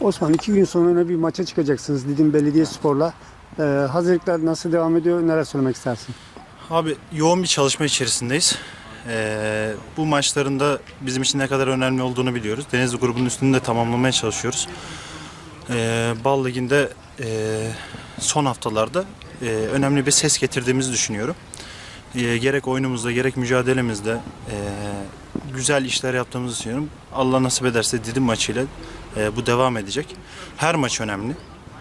Osman iki gün sonra bir maça çıkacaksınız Didim Belediyespor'la. Ee, hazırlıklar nasıl devam ediyor? Neler söylemek istersin? Abi yoğun bir çalışma içerisindeyiz. Ee, bu maçların da bizim için ne kadar önemli olduğunu biliyoruz. Denizli grubunun üstünde de tamamlamaya çalışıyoruz. Ee, Bal Ligi'nde e, son haftalarda e, önemli bir ses getirdiğimizi düşünüyorum. E, gerek oyunumuzda gerek mücadelemizde e, güzel işler yaptığımızı düşünüyorum. Allah nasip ederse Didim maçıyla e, bu devam edecek. Her maç önemli.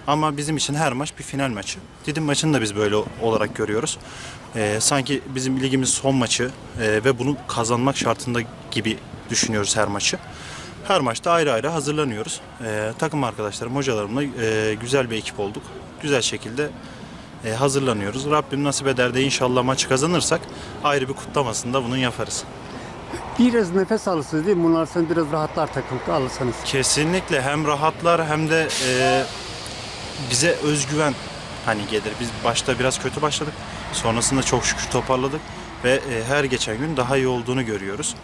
Ama bizim için her maç bir final maçı. Didim maçını da biz böyle olarak görüyoruz. E, sanki bizim ligimiz son maçı e, ve bunu kazanmak şartında gibi düşünüyoruz her maçı. Her maçta ayrı ayrı hazırlanıyoruz. E, takım arkadaşlarım, hocalarımla e, güzel bir ekip olduk. Güzel şekilde e, hazırlanıyoruz. Rabbim nasip eder de inşallah maçı kazanırsak ayrı bir kutlamasını da bunun yaparız. Biraz nefes alırsınız değil mi? Bunlar sen biraz rahatlar takım alırsanız. Kesinlikle hem rahatlar hem de e, bize özgüven hani gelir. Biz başta biraz kötü başladık. Sonrasında çok şükür toparladık ve e, her geçen gün daha iyi olduğunu görüyoruz.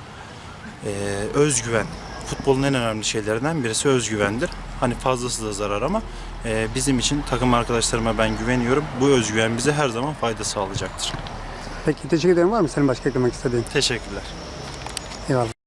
E, özgüven futbolun en önemli şeylerinden birisi özgüvendir. Hani fazlası da zarar ama e, bizim için takım arkadaşlarıma ben güveniyorum. Bu özgüven bize her zaman fayda sağlayacaktır. Peki teşekkür ederim. Var mı senin başka eklemek istediğin? Teşekkürler. en